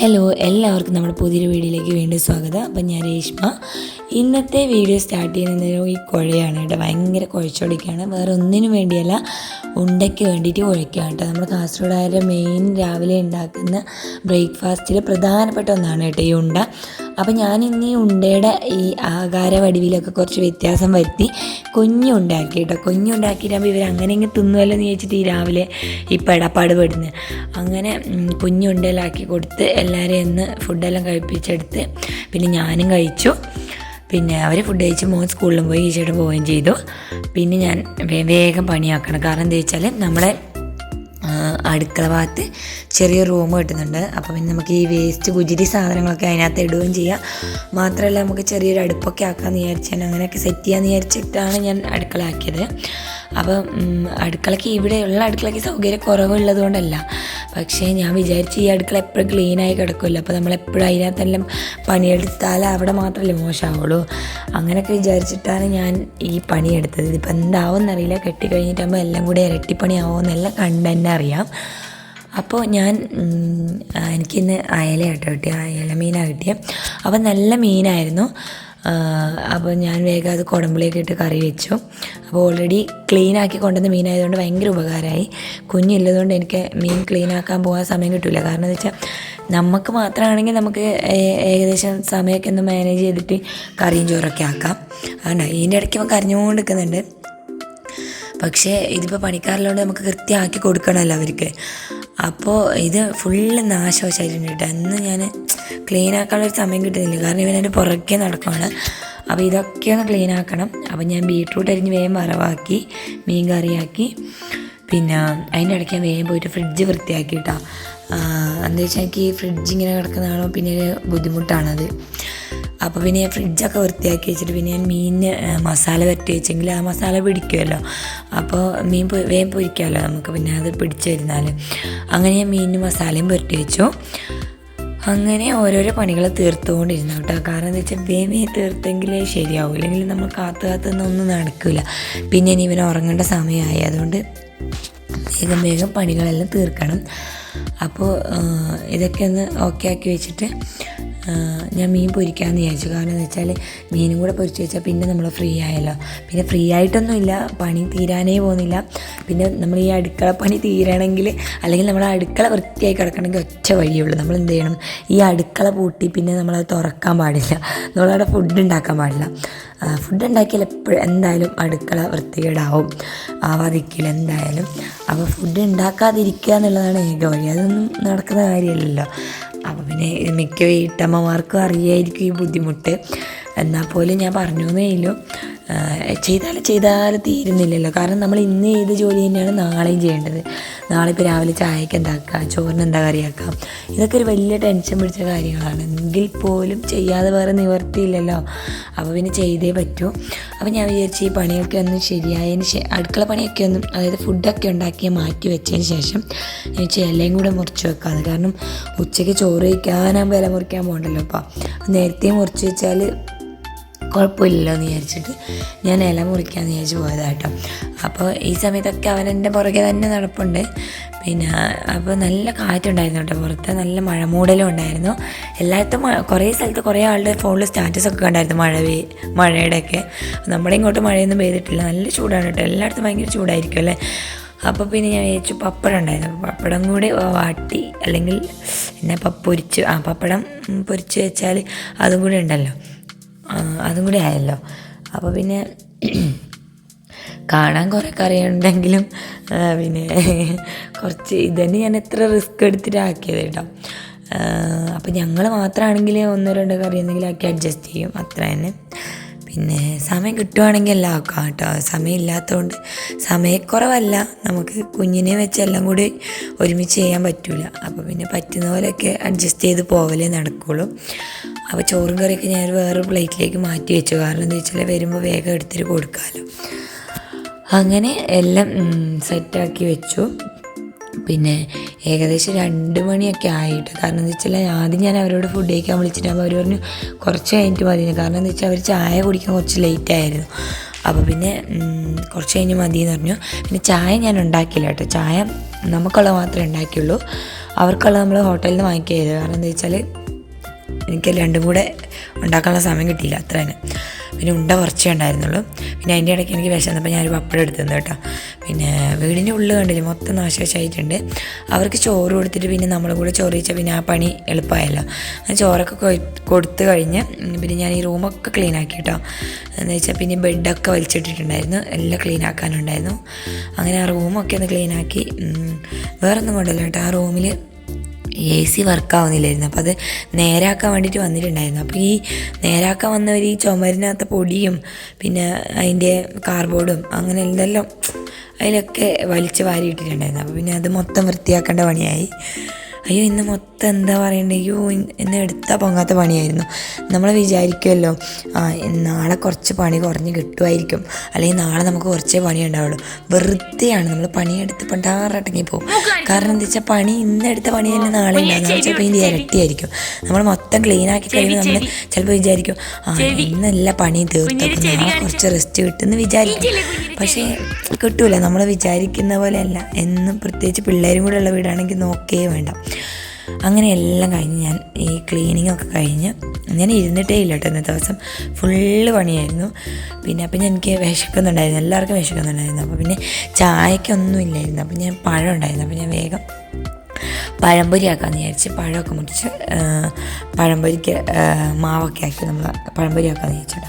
Hello എല്ലാവർക്കും നമ്മുടെ പുതിയൊരു വീഡിയോയിലേക്ക് വീണ്ടും സ്വാഗതം. അപ്പം ഞാൻ രേഷ്മ. ഇന്നത്തെ വീഡിയോ സ്റ്റാർട്ട് ചെയ്യുന്നത് ഈ കുഴയാണ് കേട്ടോ. ഭയങ്കര കുഴച്ചൊടിക്കുകയാണ് വേറെ ഒന്നിനും വേണ്ടിയല്ല ഉണ്ടയ്ക്ക് വേണ്ടിയിട്ട് കുഴയ്ക്കുക കേട്ടോ. നമ്മുടെ കാസർഗോഡുകാരുടെ മെയിൻ രാവിലെ ഉണ്ടാക്കുന്ന ബ്രേക്ക്ഫാസ്റ്റിൽ പ്രധാനപ്പെട്ട ഒന്നാണ് കേട്ടോ ഈ ഉണ്ട. അപ്പം ഞാൻ ഇന്ന് ഈ ഉണ്ടയുടെ ഈ ആകാര വടിവിലൊക്കെ കുറച്ച് വ്യത്യാസം വരുത്തി കുഞ്ഞുണ്ടാക്കി കേട്ടോ കുഞ്ഞുണ്ടാക്കിയിട്ടാകുമ്പോൾ ഇവർ അങ്ങനെ ഇങ്ങനെ തിന്നുമല്ലോ എന്ന് ചോദിച്ചിട്ട് ഈ രാവിലെ ഈ പെടപ്പാട് പെടുന്നത് അങ്ങനെ കുഞ്ഞു കുഞ്ഞുണ്ടയിലാക്കി കൊടുത്ത് എല്ലാവരെയും ഒന്ന് ഫുഡെല്ലാം കഴിപ്പിച്ചെടുത്ത് പിന്നെ ഞാനും കഴിച്ചു. പിന്നെ അവർ ഫുഡ് കഴിച്ച് മോൻ സ്കൂളിലും പോയി ചേട്ടൻ പോവുകയും ചെയ്തു. പിന്നെ ഞാൻ വേഗം പണിയാക്കണം. കാരണം എന്താ വെച്ചാൽ നമ്മളെ അടുക്കള ഭാഗത്ത് ചെറിയ റൂം കിട്ടുന്നുണ്ട്. അപ്പോൾ പിന്നെ നമുക്ക് ഈ വേസ്റ്റ് ഗുജിരി സാധനങ്ങളൊക്കെ അതിനകത്ത് ഇടുകയും ചെയ്യാം. മാത്രമല്ല നമുക്ക് ചെറിയൊരു അടുപ്പൊക്കെ ആക്കാമെന്ന് വിചാരിച്ചാൽ അങ്ങനെയൊക്കെ സെറ്റ് ചെയ്യാമെന്ന് വിചാരിച്ചിട്ടാണ് ഞാൻ അടുക്കള ആക്കിയത്. അപ്പം അടുക്കളയ്ക്ക് ഇവിടെയുള്ള അടുക്കളയ്ക്ക് സൗകര്യക്കുറവുള്ളത് കൊണ്ടല്ല പക്ഷേ ഞാൻ വിചാരിച്ച് ഈ അടുക്കള എപ്പോഴും ക്ലീനായി കിടക്കുമല്ലോ. അപ്പോൾ നമ്മളെപ്പോഴും അതിനകത്തെല്ലാം പണിയെടുത്താൽ അവിടെ മാത്രമല്ലേ മോശമാവുള്ളൂ. അങ്ങനെയൊക്കെ വിചാരിച്ചിട്ടാണ് ഞാൻ ഈ പണിയെടുത്തത് ഇതിപ്പോൾ എന്താവും എന്നറിയില്ല കെട്ടിക്കഴിഞ്ഞിട്ടാകുമ്പോൾ എല്ലാം കൂടി ഇരട്ടിപ്പണിയാവുമെന്നെല്ലാം കണ്ട് തന്നെ അറിയാം. അപ്പോൾ ഞാൻ എനിക്കിന്ന് അയല കേട്ടോ കിട്ടിയ അയല മീനാണ് കിട്ടിയത് അപ്പോൾ നല്ല മീനായിരുന്നു. അപ്പോൾ ഞാൻ വേഗം അത് കുടമ്പിളിയൊക്കെ ഇട്ട് കറി വെച്ചു. അപ്പോൾ ഓൾറെഡി ക്ലീൻ ആക്കി കൊണ്ടുവന്ന മീനായതുകൊണ്ട് ഭയങ്കര ഉപകാരമായി. കുഞ്ഞില്ലതുകൊണ്ട് എനിക്ക് മീൻ ക്ലീൻ ആക്കാൻ പോകാൻ സമയം കിട്ടില്ല കാരണം എന്ന് വെച്ചാൽ നമുക്ക് മാത്രമാണെങ്കിൽ നമുക്ക് ഏകദേശം സമയമൊക്കെ ഒന്ന് മാനേജ് ചെയ്തിട്ട് കറിയും ചോറൊക്കെ ആക്കാം. അതുകൊണ്ട് ഇതിന്റെ ഇടയ്ക്ക് അവൻ കരഞ്ഞുകൊണ്ട് നിൽക്കുന്നുണ്ട്. പക്ഷേ ഇതിപ്പോൾ പണിക്കാരിലോട് നമുക്ക് കൃത്യമാക്കി കൊടുക്കണമല്ലോ അവർക്ക്. അപ്പോൾ ഇത് ഫുള്ള് നാശവശമായിട്ടുണ്ട് കേട്ടോ. അന്ന് ഞാൻ ക്ലീൻ ആക്കാനുള്ള ഒരു സമയം കിട്ടുന്നില്ല. കാരണം ഇവനെന്റെ പുറകെ നടക്കുകയാണ് അപ്പോൾ ഇതൊക്കെ ഒന്ന് ക്ലീൻ ആക്കണം. അപ്പോൾ ഞാൻ ബീട്രൂട്ട് അരിഞ്ഞ് വേഗം വറവാക്കി മീൻ കറിയാക്കി. പിന്നെ അതിന്റെ ഇടയ്ക്ക് ഞാൻ വേഗം പോയിട്ട് ഫ്രിഡ്ജ് വൃത്തിയാക്കി കേട്ടോ എന്താ വെച്ചാൽ എനിക്ക് ഫ്രിഡ്ജ് ഇങ്ങനെ കിടക്കുന്നതാണോ പിന്നെ ബുദ്ധിമുട്ടാണത്. അപ്പോൾ പിന്നെ ഞാൻ ഫ്രിഡ്ജൊക്കെ വൃത്തിയാക്കി വെച്ചിട്ട് പിന്നെ ഞാൻ മീനിന് മസാല വരട്ടി വെച്ചെങ്കിൽ ആ മസാല പിടിക്കുമല്ലോ അപ്പോൾ മീൻ വേഗം പൊരിക്കാമല്ലോ നമുക്ക്. പിന്നെ അത് പിടിച്ചു വരുന്നാൽ അങ്ങനെ ഞാൻ മീനിന് മസാലയും പുരട്ടി വെച്ചു. അങ്ങനെ ഓരോരോ പണികൾ തീർത്തുകൊണ്ടിരുന്നു കേട്ടോ. കാരണം എന്താ വെച്ചാൽ വേമേ തീർത്തെങ്കിലേ ശരിയാവും. ഇല്ലെങ്കിൽ നമ്മൾ കാത്തു കാത്തുനിന്ന് ഒന്നും നടക്കില്ല പിന്നെ ഇനി ഇവൻ ഉറങ്ങേണ്ട സമയമായി. അതുകൊണ്ട് വേഗം വേഗം പണികളെല്ലാം തീർക്കണം. അപ്പോൾ ഇതൊക്കെ ഒന്ന് ഓക്കെ ആക്കി വെച്ചിട്ട് ഞാൻ മീൻ പൊരിക്കാമെന്ന് വിചാരിച്ചു. കാരണം എന്ന് വെച്ചാൽ മീനും കൂടെ പൊരിച്ച് വെച്ചാൽ പിന്നെ നമ്മൾ ഫ്രീ ആയല്ലോ. പിന്നെ ഫ്രീ ആയിട്ടൊന്നുമില്ല പണി തീരാനേ പോകുന്നില്ല. പിന്നെ നമ്മൾ ഈ അടുക്കള പണി തീരണമെങ്കിൽ അല്ലെങ്കിൽ നമ്മൾ അടുക്കള വൃത്തിയായി കിടക്കണമെങ്കിൽ ഒറ്റ വഴിയുള്ളൂ നമ്മൾ എന്ത് ചെയ്യണം? ഈ അടുക്കള പൂട്ടി പിന്നെ നമ്മളത് തുറക്കാൻ പാടില്ല. നമ്മളവിടെ ഫുഡ് ഉണ്ടാക്കാൻ പാടില്ല. ഫുഡ് ഉണ്ടാക്കിയാൽ എപ്പോഴും എന്തായാലും അടുക്കള വൃത്തികേടാവും. ആവാതിരിക്കില്ല എന്തായാലും. അപ്പോൾ ഫുഡ് ഉണ്ടാക്കാതിരിക്കുക എന്നുള്ളതാണ് ഏക വഴി അതൊന്നും നടക്കുന്ന കാര്യമല്ലല്ലോ. അപ്പോൾ പിന്നെ മിക്ക വീട്ടമ്മമാർക്കും അറിയായിരിക്കും ഈ ബുദ്ധിമുട്ട്. എന്നാൽ പോലും ഞാൻ പറഞ്ഞു എന്നേയില്ലോ ചെയ്താലും ചെയ്താലും തീരുന്നില്ലല്ലോ. കാരണം നമ്മൾ ഇന്ന് ചെയ്ത ജോലി തന്നെയാണ് നാളെയും ചെയ്യേണ്ടത്. നാളെ ഇപ്പോൾ രാവിലെ ചായക്ക് എന്താക്കുക ചോറിന് എന്താ കറിയാക്കാം ഇതൊക്കെ ഒരു വലിയ ടെൻഷൻ പിടിച്ച കാര്യങ്ങളാണ്. എങ്കിൽ പോലും ചെയ്യാതെ വേറെ നിവർത്തിയില്ലല്ലോ. അപ്പോൾ പിന്നെ ചെയ്തേ പറ്റൂ. അപ്പോൾ ഞാൻ വിചാരിച്ചു ഈ പണിയൊക്കെ ഒന്ന് ശരിയായതിന് അടുക്കള പണിയൊക്കെ ഒന്നും അതായത് ഫുഡൊക്കെ ഉണ്ടാക്കി മാറ്റി വെച്ചതിന് ശേഷം വിചാരിച്ചു ഇലയും കൂടെ മുറിച്ച് വെക്കാമെന്ന് കാരണം ഉച്ചയ്ക്ക് ചോറ് കഴിക്കാനാകുമ്പോൾ ഇല മുറിക്കാൻ പോകണ്ടല്ലോ അപ്പോൾ നേരത്തെ മുറിച്ച് വെച്ചാൽ കുഴപ്പമില്ലല്ലോ എന്ന് വിചാരിച്ചിട്ട് ഞാൻ ഇല മുറിക്കാമെന്ന് വിചാരിച്ച് പോയതാട്ടോ. അപ്പോൾ ഈ സമയത്തൊക്കെ അവൻ എന്റെ പുറകെ തന്നെ നടപ്പുണ്ട്. പിന്നെ അപ്പോൾ നല്ല കാറ്റുണ്ടായിരുന്നു കേട്ടോ പുറത്ത്. നല്ല മഴ മൂടലും ഉണ്ടായിരുന്നു. എല്ലായിടത്തും കുറേ സ്ഥലത്ത് കുറേ ആളുടെ ഫോണിൽ സ്റ്റാറ്റസൊക്കെ കണ്ടായിരുന്നു മഴ മഴയുടെയൊക്കെ. നമ്മുടെ ഇങ്ങോട്ട് മഴയൊന്നും പെയ്തിട്ടില്ല. നല്ല ചൂടാണ് കേട്ടോ. എല്ലായിടത്തും ഭയങ്കര ചൂടായിരിക്കും അല്ലേ? അപ്പോൾ പിന്നെ ഞാൻ വിചാരിച്ചു പപ്പടം ഉണ്ടായിരുന്നു. പപ്പടം കൂടി വാട്ടി അല്ലെങ്കിൽ പിന്നെ പൊരിച്ച് ആ പപ്പടം പൊരിച്ച് വെച്ചാൽ അതും കൂടി ഉണ്ടല്ലോ. അതും കൂടി ആയല്ലോ. അപ്പോൾ പിന്നെ കാണാൻ കുറേ കറിയുണ്ടെങ്കിലും പിന്നെ കുറച്ച് ഇതന്നെ ഞാൻ എത്ര റിസ്ക് എടുത്തിട്ട് ആക്കിയത് കേട്ടോ അപ്പോൾ ഞങ്ങൾ മാത്രമാണെങ്കിൽ ഒന്നോ രണ്ടോ കറി എന്തെങ്കിലും ആക്കി അഡ്ജസ്റ്റ് ചെയ്യും. അത്ര തന്നെ. പിന്നെ സമയം കിട്ടുവാണെങ്കിൽ എല്ലാം ആക്കാം കേട്ടോ. സമയം ഇല്ലാത്തതുകൊണ്ട് സമയക്കുറവല്ല. നമുക്ക് കുഞ്ഞിനെ വെച്ച് എല്ലാം കൂടി ഒരുമിച്ച് ചെയ്യാൻ പറ്റില്ല അപ്പോൾ പിന്നെ പറ്റുന്ന പോലെയൊക്കെ അഡ്ജസ്റ്റ് ചെയ്ത് പോകലേ നടക്കുള്ളൂ. അപ്പോൾ ചോറും കറിയൊക്കെ ഞാൻ വേറെ പ്ലേറ്റിലേക്ക് മാറ്റി വെച്ചു. കാരണം എന്താ വെച്ചാൽ വരുമ്പോൾ വേഗം എടുത്തിട്ട് കൊടുക്കാമല്ലോ അങ്ങനെ എല്ലാം സെറ്റാക്കി വെച്ചു. പിന്നെ ഏകദേശം രണ്ട് മണിയൊക്കെ ആയിട്ട്. കാരണം എന്താ വെച്ചാൽ ആദ്യം ഞാൻ അവരോട് ഫുഡ് കഴിക്കാൻ വിളിച്ചിട്ടാകുമ്പോൾ അവർ പറഞ്ഞു കുറച്ച് കഴിഞ്ഞിട്ട് മതിയെന്ന്. കാരണം എന്താ വെച്ചാൽ അവർ ചായ കുടിക്കാൻ കുറച്ച് ലേറ്റ് ആയിരുന്നു. അപ്പോൾ പിന്നെ കുറച്ച് കഴിഞ്ഞ് മതി എന്ന് പറഞ്ഞു. പിന്നെ ചായ ഞാൻ ഉണ്ടാക്കിയില്ല കേട്ടോ. ചായ നമുക്കുള്ളത് മാത്രമേ ഉണ്ടാക്കിയുള്ളൂ. അവർക്കുള്ള നമ്മൾ ഹോട്ടലിൽ നിന്ന് വാങ്ങിക്കുകയായിരുന്നു. കാരണം എന്താ വെച്ചാൽ എനിക്ക് രണ്ടും കൂടെ ഉണ്ടാക്കാനുള്ള സമയം കിട്ടിയില്ല അത്ര തന്നെ പിന്നെ ഉണ്ട കുറച്ചേ ഉണ്ടായിരുന്നുള്ളൂ. പിന്നെ അതിന്റെ ഇടയ്ക്ക് എനിക്ക് വിശന്നപ്പോൾ ഞാനൊരു പപ്പടം എടുത്തു തന്നു കേട്ടോ. പിന്നെ വീടിന്റെ ഉള്ളിൽ കണ്ടില്ല മൊത്തം നാശവശമായിട്ടുണ്ട് അവർക്ക് ചോറ് കൊടുത്തിട്ട് പിന്നെ നമ്മളും കൂടെ ചോറ് വെച്ചാൽ പിന്നെ ആ പണി എളുപ്പമായല്ലോ. ചോറൊക്കെ കൊടുത്തു കഴിഞ്ഞ് പിന്നെ ഞാൻ ഈ റൂമൊക്കെ ക്ലീൻ ആക്കി കേട്ടോ. എന്ന് വെച്ചാൽ പിന്നെ ബെഡൊക്കെ വലിച്ചിട്ടിട്ടുണ്ടായിരുന്നു. എല്ലാം ക്ലീൻ ആക്കാനുണ്ടായിരുന്നു. അങ്ങനെ ആ റൂമൊക്കെ ഒന്ന് ക്ലീൻ ആക്കി വേറൊന്നും കൊണ്ടല്ലോ കേട്ടോ. ആ റൂമിൽ എ സി വർക്കാവുന്നില്ലായിരുന്നു. അപ്പോൾ അത് നേരാക്കാൻ വേണ്ടിയിട്ട് വന്നിട്ടുണ്ടായിരുന്നു. അപ്പോൾ ഈ നേരാക്കാൻ വന്നവർ ഈ ചുമരിനകത്ത് പൊടിയും പിന്നെ അതിന്റെ കാർബോർഡും അങ്ങനെ എന്തെല്ലാം അതിലൊക്കെ വലിച്ചു വാരിയിട്ടിട്ടുണ്ടായിരുന്നു. അപ്പോൾ പിന്നെ അത് മൊത്തം വൃത്തിയാക്കേണ്ട പണിയായി. അയ്യോ ഇന്ന് മൊത്തം എന്താ പറയണ്ടേ? അയ്യോ ഇന്ന് എടുത്താൽ പൊങ്ങാത്ത പണിയായിരുന്നു. നമ്മൾ വിചാരിക്കുമല്ലോ ആ നാളെ കുറച്ച് പണി കുറഞ്ഞ് കിട്ടുമായിരിക്കും അല്ലെങ്കിൽ നാളെ നമുക്ക് കുറച്ചേ പണി ഉണ്ടാവുള്ളൂ വെറുതെയാണ് നമ്മൾ പണിയെടുത്ത് പണ്ടാറടങ്ങി പോകും. കാരണം എന്താ വെച്ചാൽ പണി ഇന്ന് എടുത്ത പണി തന്നെ നാളെ ഉണ്ടാകും നാളെ ചിലപ്പോൾ ഇതിന്റെ ഇരട്ടിയായിരിക്കും. നമ്മൾ മൊത്തം ക്ലീൻ ആക്കി കഴിയുമ്പോൾ നമ്മൾ ചിലപ്പോൾ വിചാരിക്കും ആ ഇന്നല്ല പണി തീർത്തപ്പോൾ നാളെ കുറച്ച് റെസ്റ്റ് കിട്ടുമെന്ന് വിചാരിക്കും. പക്ഷേ കിട്ടൂല. നമ്മൾ വിചാരിക്കുന്ന പോലെയല്ല എന്നും പ്രത്യേകിച്ച് പിള്ളേരും കൂടെ ഉള്ള വീടാണെങ്കിൽ നോക്കേ വേണ്ട. അങ്ങനെ എല്ലാം കഴിഞ്ഞ് ഞാൻ ഈ ക്ലീനിങ് ഒക്കെ കഴിഞ്ഞ് ഞാൻ ഇരുന്നിട്ടേ ഇല്ല കേട്ടോ ഇന്നത്തെ ദിവസം. ഫുള്ള് പണിയായിരുന്നു. പിന്നെ അപ്പം ഞാൻ എനിക്ക് വിശക്കുന്നുണ്ടായിരുന്നു. എല്ലാവർക്കും വിശക്കുന്നുണ്ടായിരുന്നു. അപ്പോൾ പിന്നെ ചായക്കൊന്നും ഇല്ലായിരുന്നു. അപ്പം ഞാൻ പഴം ഉണ്ടായിരുന്നു. അപ്പം ഞാൻ വേഗം പഴംപൊരി ആക്കാമെന്ന് വിചാരിച്ച് പഴമൊക്കെ മുറിച്ച് പഴംപൊരിക്ക് മാവൊക്കെ ആക്കി നമ്മൾ പഴംപൊരി ആക്കാമെന്ന് വിചാരിച്ചിട്ട്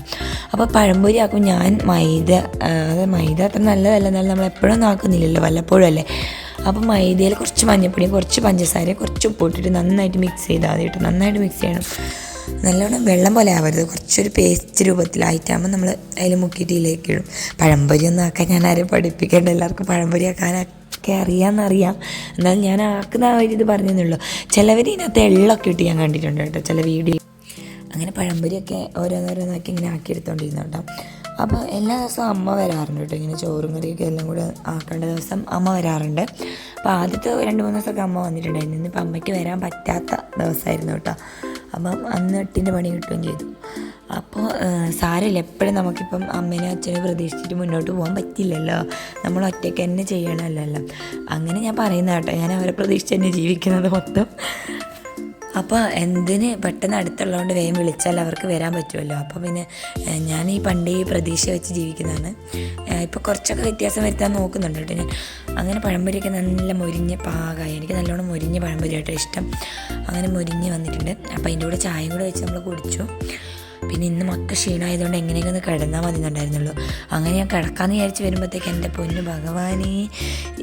അപ്പോൾ പഴംപൊരി ഞാൻ മൈദ അതായത് അത് മൈദ അത്ര നല്ലതല്ല. എന്നാലും നമ്മൾ എപ്പോഴും ആക്കുന്നില്ലല്ലോ. വല്ലപ്പോഴും അല്ലേ? അപ്പോൾ മൈദയിൽ കുറച്ച് മഞ്ഞപ്പൊടിയും കുറച്ച് പഞ്ചസാരയും കുറച്ച് ഉപ്പിട്ടിട്ട് നന്നായിട്ട് മിക്സ് ചെയ്താൽ മതി കേട്ടോ. നന്നായിട്ട് മിക്സ് ചെയ്യണം. നല്ലോണം വെള്ളം പോലെ ആവരുത്. കുറച്ചൊരു പേസ്റ്റ് രൂപത്തിലായിട്ടാകുമ്പോൾ നമ്മൾ അതിൽ മുക്കിയിട്ട് ഇതിലേക്ക് ഇടും. പഴംപൊരി ഒന്നും ആക്കാൻ ഞാൻ ആരെയും പഠിപ്പിക്കേണ്ട. എല്ലാവർക്കും പഴംപൊരി ആക്കാനൊക്കെ അറിയാമെന്നറിയാം എന്നാലും ഞാൻ ആക്കുന്ന ആ ഒരു ഇത് പറഞ്ഞതേ ചിലവർ ഇതിനകത്ത് എള്ളൊക്കെ ഇട്ട് ഞാൻ കണ്ടിട്ടുണ്ട് കേട്ടോ. ചില വീഡിയോ അങ്ങനെ പഴംപൊരിയൊക്കെ ഓരോന്നോരോന്നാക്കി ഇങ്ങനെ ആക്കിയെടുത്തോണ്ടിരുന്നു കേട്ടോ അപ്പോൾ എല്ലാ ദിവസവും അമ്മ വരാറുണ്ട് കേട്ടോ. ഇങ്ങനെ ചോറും കറിയൊക്കെ എല്ലാം കൂടെ ആക്കേണ്ട ദിവസം അമ്മ വരാറുണ്ട്. അപ്പോൾ ആദ്യത്തെ രണ്ട് മൂന്ന് ദിവസമൊക്കെ അമ്മ വന്നിട്ടുണ്ടായിരുന്നു. ഇന്നിപ്പോൾ അമ്മയ്ക്ക് വരാൻ പറ്റാത്ത ദിവസമായിരുന്നു കേട്ടോ. അപ്പം അന്ന് എട്ടിന്റെ പണി കിട്ടുകയും ചെയ്തു. അപ്പോൾ സാരമില്ല. എപ്പോഴും നമുക്കിപ്പം അമ്മേനെ അച്ഛനെ പ്രതീക്ഷിച്ചിട്ട് മുന്നോട്ട് പോകാൻ പറ്റില്ലല്ലോ. നമ്മൾ ഒറ്റയ്ക്ക് തന്നെ ചെയ്യണമല്ലോ അങ്ങനെ ഞാൻ പറയുന്ന കേട്ടോ. ഞാൻ അവരെ പ്രതീക്ഷിച്ച് തന്നെ ജീവിക്കുന്നത് മൊത്തം. അപ്പോൾ എന്തിന് പെട്ടെന്ന് അടുത്തുള്ളതുകൊണ്ട് വേഗം വിളിച്ചാൽ അവർക്ക് വരാൻ പറ്റുമല്ലോ? അപ്പോൾ പിന്നെ ഞാൻ ഈ പണ്ടേ പ്രതീക്ഷ വെച്ച് ജീവിക്കുന്നതാണ്. ഇപ്പോൾ കുറച്ചൊക്കെ വ്യത്യാസം വരുത്താൻ നോക്കുന്നുണ്ട് കേട്ടോ. ഞാൻ അങ്ങനെ പഴംപൊരിയൊക്കെ നല്ല മൊരിഞ്ഞ പാകമായി എനിക്ക് നല്ലോണം മൊരിഞ്ഞ പഴംപൊരിയായിട്ട് ഇഷ്ടം. അങ്ങനെ മുരിഞ്ഞ് വന്നിട്ടുണ്ട്. അപ്പോൾ അതിന്റെ കൂടെ ചായയും കൂടെ വെച്ച് നമ്മൾ കുടിച്ചു. പിന്നെ ഇന്ന് മൊത്തം ക്ഷീണമായതുകൊണ്ട് എങ്ങനെയൊക്കെ ഒന്ന് കിടന്നാൽ മതി എന്നുണ്ടായിരുന്നുള്ളൂ. അങ്ങനെ ഞാൻ കിടക്കാമെന്ന് വിചാരിച്ച് വരുമ്പോഴത്തേക്ക് എന്റെ പൊന്നു ഭഗവാനെ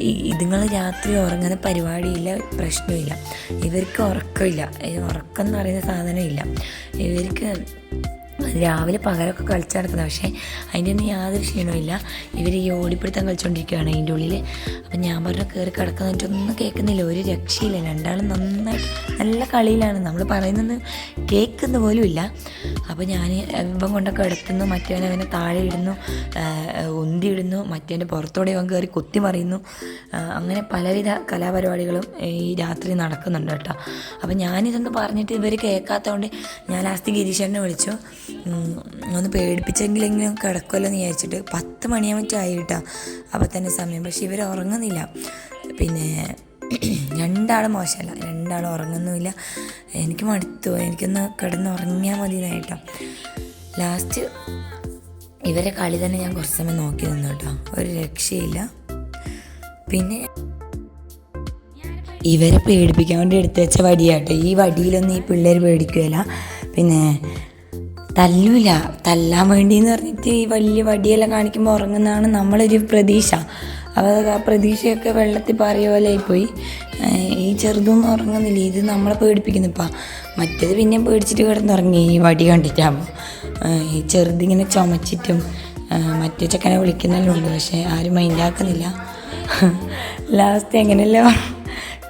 ഇതുങ്ങൾ രാത്രി ഉറങ്ങുന്ന പരിപാടിയില്ല പ്രശ്നമില്ല. ഇവർക്ക് ഉറക്കമില്ല. ഉറക്കം എന്ന് പറയുന്ന സാധനമില്ല. ഇവർക്ക് രാവിലെ പകലൊക്കെ കളിച്ച് നടക്കുന്നത് പക്ഷേ അതിന്റെ ഒന്നും യാതൊരു ക്ഷീണമില്ല ഇവർ ഈ ഓടിപ്പിടുത്തം കളിച്ചുകൊണ്ടിരിക്കുകയാണ് അതിന്റെ ഉള്ളിൽ അപ്പം ഞാൻ പറഞ്ഞു കയറി കിടക്കുന്നൊന്നും കേൾക്കുന്നില്ല. ഒരു രക്ഷയില്ല. രണ്ടാളും നന്നായിട്ട് നല്ല കളിയിലാണ്. നമ്മൾ പറയുന്നത് കേൾക്കുന്ന പോലും ഇല്ല. അപ്പോൾ ഞാൻ ഇവൻ കൊണ്ടൊക്കെ എടുത്തുന്നു മറ്റവൻ അവനെ താഴെ ഇടുന്നു. ആഹ് ഉന്തി ഇടുന്നു. മറ്റവന്റെ പുറത്തോടെ അവൻ കയറി കുത്തി മറിയുന്നു. അങ്ങനെ പലവിധ കലാപരിപാടികളും ഈ രാത്രി നടക്കുന്നുണ്ട് കേട്ടോ. അപ്പോൾ ഞാനിതൊന്ന് പറഞ്ഞിട്ട് ഇവർ കേൾക്കാത്തതുകൊണ്ട് ഞാൻ ലാസ്റ്റ് ഗിരീശനെ വിളിച്ചു. ഒന്ന് പേടിപ്പിച്ചെങ്കിലെങ്കിലും കിടക്കുമല്ലോ എന്ന് വിചാരിച്ചിട്ട് പത്ത് മണിയാകുമ്പോൾ ആയി അപ്പം തന്നെ സമയം. പക്ഷെ ഇവർ ഉറങ്ങുന്നില്ല. പിന്നെ രണ്ടാളും മോശമല്ല. രണ്ടാളും ഉറങ്ങുന്നുമില്ല. എനിക്ക് മടുത്തു. എനിക്കൊന്ന് കിടന്ന് ഉറങ്ങിയാൽ മതി എന്നായിട്ടോ ലാസ്റ്റ് ഇവരെ കളി തന്നെ ഞാൻ കുറച്ച് സമയം നോക്കി നിന്നു കേട്ടോ ഒരു രക്ഷയില്ല. പിന്നെ ഇവരെ പേടിപ്പിക്കാൻ വേണ്ടി എടുത്തു വെച്ച വടിയാട്ടോ. ഈ വടിയിലൊന്നും ഈ പിള്ളേർ പേടിക്കുകയില്ല. പിന്നെ തല്ലൂല. തല്ലാൻ വേണ്ടി എന്ന് പറഞ്ഞിട്ട് ഈ വലിയ വടിയെല്ലാം കാണിക്കുമ്പോൾ ഉറങ്ങുന്നതാണ് നമ്മളൊരു പ്രതീക്ഷ. അപ്പോൾ ആ പ്രതീക്ഷയൊക്കെ വെള്ളത്തിൽ പാറിയ പോലെ ആയിപ്പോയി. ഈ ചെറുതൊന്നും ഉറങ്ങുന്നില്ല. ഇത് നമ്മളെ പേടിപ്പിക്കുന്നു ഇപ്പം. മറ്റേത് പിന്നെ പേടിച്ചിട്ട് കിടന്നുറങ്ങി ഈ വടി കണ്ടിട്ടാകുമ്പോൾ ഈ ചെറുതിങ്ങനെ ചുമച്ചിട്ടും മറ്റേ ചക്കനെ വിളിക്കുന്നെല്ലാം ഉണ്ട് പക്ഷേ ആരും മൈൻഡാക്കുന്നില്ല ലാസ്റ്റ് എങ്ങനെയല്ലോ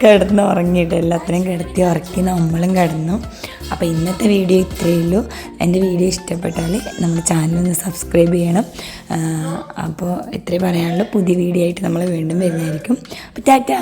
കിടന്ന് ഉറങ്ങിയിട്ട് എല്ലാത്തിനെയും കിടത്തി ഉറക്കി നമ്മളും കിടന്നു. അപ്പോൾ ഇന്നത്തെ വീഡിയോ ഇത്രയേ ഉള്ളൂ. എന്റെ വീഡിയോ ഇഷ്ടപ്പെട്ടാൽ നമ്മുടെ ചാനലൊന്ന് സബ്സ്ക്രൈബ് ചെയ്യണം. അപ്പോൾ ഇത്രയും പറയാനുള്ളൂ. പുതിയ വീഡിയോ ആയിട്ട് നമ്മൾ വീണ്ടും വരുന്നതായിരിക്കും. അപ്പോൾ ടാറ്റാ.